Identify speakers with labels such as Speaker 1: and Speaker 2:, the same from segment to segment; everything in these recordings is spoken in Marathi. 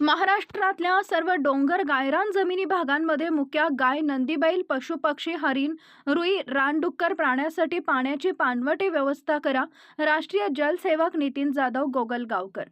Speaker 1: महाराष्ट्रातल्या सर्व डोंगर गायरान जमिनी भागांमध्ये मुक्या गाय नंदीबैल पशुपक्षी हरिण रुई रानडुक्कर प्राण्यासाठी पाण्याची पाणवटी व्यवस्था करा. राष्ट्रीय जलसेवक नितीन जाधव गोगलगावकर.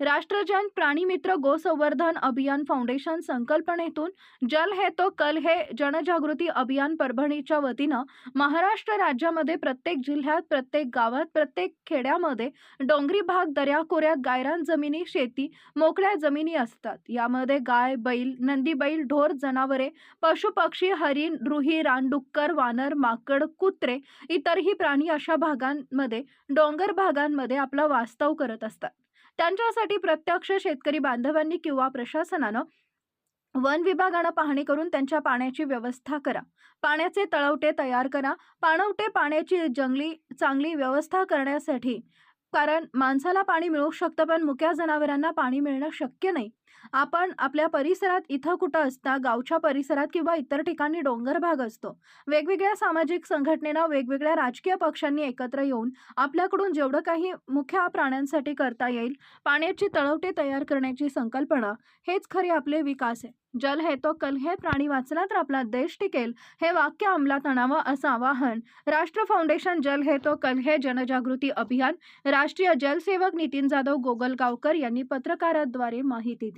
Speaker 1: राष्ट्रजन प्राणीमित्र गोसंवर्धन अभियान फाउंडेशन संकल्पनेतून जल हे तो कल हे जनजागृती अभियान परभणीच्या वतीनं महाराष्ट्र राज्यामध्ये प्रत्येक जिल्ह्यात प्रत्येक गावात प्रत्येक खेड्यामध्ये डोंगरी भाग दर्याखोऱ्यात गायरान जमिनी शेती मोकळ्या जमिनी असतात. यामध्ये गाय बैल नंदी बैल ढोर जनावरे पशुपक्षी हरिण रुही रानडुक्कर वानर माकड कुत्रे इतरही प्राणी अशा भागांमध्ये डोंगर भागांमध्ये आपला वास्तव करत असतात. त्यांच्यासाठी प्रत्यक्ष शेतकरी बांधवांनी किंवा प्रशासनानं वन विभागानं पाहणी करून त्यांच्या पाण्याची व्यवस्था करा. पाण्याचे तळवटे तयार करा. पाणवटे पाण्याची जंगली चांगली व्यवस्था करण्यासाठी कारण माणसाला पाणी मिळू शकतं पण मुक्या जनावरांना पाणी मिळणं शक्य नाही. आपण आपल्या परिसरात इथं कुठं असता गावच्या परिसरात किंवा इतर ठिकाणी डोंगर भाग असतो. वेगवेगळ्या सामाजिक संघटनेनं वेगवेगळ्या राजकीय पक्षांनी एकत्र येऊन आपल्याकडून जेवढं काही मुख्य प्राण्यांसाठी करता येईल पाण्याची तळवटे तयार करण्याची संकल्पना हेच खरे आपले विकास आहे. जल हे तो कल हे प्राणी वाचला तर आपला देश टिकेल हे वाक्य अंमलात आणावं असं आवाहन राष्ट्र फाउंडेशन जल हे तो कल हे जनजागृती अभियान राष्ट्रीय जलसेवक नितीन जाधव गोगलगावकर यांनी पत्रकाराद्वारे माहिती दिली.